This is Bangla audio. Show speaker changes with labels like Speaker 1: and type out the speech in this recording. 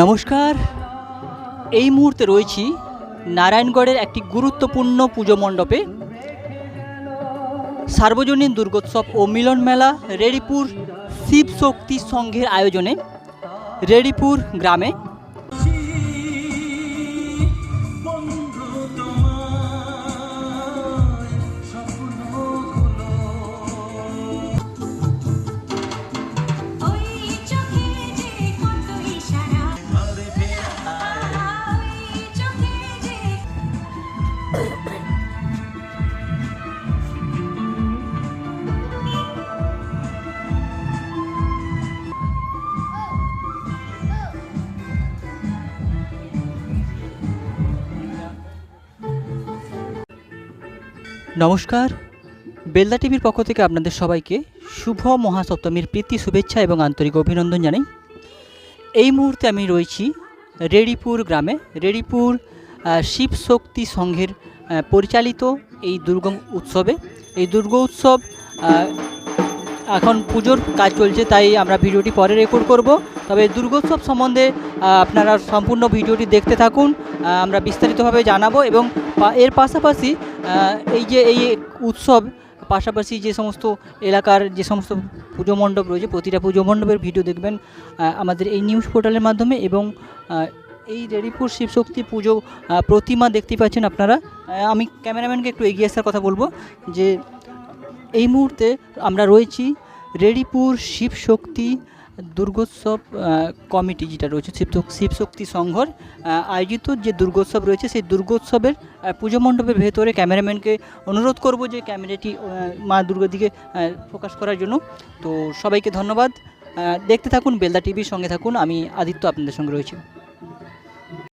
Speaker 1: নমস্কার। এই মুহূর্তে রয়েছি নারায়ণগড়ের একটি গুরুত্বপূর্ণ পুজো মণ্ডপে। সার্বজনীন দুর্গোৎসব ও মিলন মেলা রেডিপুর শিবশক্তি সংঘের আয়োজনে রেডিপুর গ্রামে নমস্কার। বেলদা টিভির পক্ষ থেকে আপনাদের সবাইকে শুভ মহাসপ্তমীর প্রীতি শুভেচ্ছা এবং আন্তরিক অভিনন্দন জানাই। এই মুহূর্তে আমি রয়েছি রেডিপুর গ্রামে। রেডিপুর শিব শক্তি সংঘের পরিচালিত এই দুর্গ উৎসবে। এই দুর্গ উৎসব এখন পুজোর কাজ চলছে, তাই আমরা ভিডিওটি পরে রেকর্ড করব। তবে দুর্গোৎসব সম্বন্ধে আপনারা সম্পূর্ণ ভিডিওটি দেখতে থাকুন আমরা বিস্তারিতভাবে জানাব এবং এর পাশাপাশি এই যে এই উৎসব, পাশাপাশি যে সমস্ত এলাকার যে সমস্ত পুজো মণ্ডপ রয়েছে, প্রতিটা পুজো মণ্ডপের ভিডিও দেখবেন আমাদের এই নিউজ পোর্টালের মাধ্যমে এবং এই রেডিপুর শিবশক্তি পুজো প্রতিমা দেখতে পাচ্ছেন আপনারা। আমি ক্যামেরাম্যানকে একটু এগিয়ে আসার কথা বলব যে এই মুহূর্তে আমরা রয়েছি রেডিপুর শিবশক্তি দুর্গোৎসব কমিটি যেটা রয়েছে, শিব শিবশক্তি সংঘর আয়োজিত যে দুর্গোৎসব রয়েছে, সেই দুর্গোৎসবের পুজো মণ্ডপের ভেতরে ক্যামেরাম্যানকে অনুরোধ করব যে ক্যামেরাটি মা দুর্গার দিকে ফোকাস করার জন্য। তো সবাইকে ধন্যবাদ। দেখতে থাকুন, বেলদা টিভির সঙ্গে থাকুন। আমি আদিত্য আপনাদের সঙ্গে রয়েছি।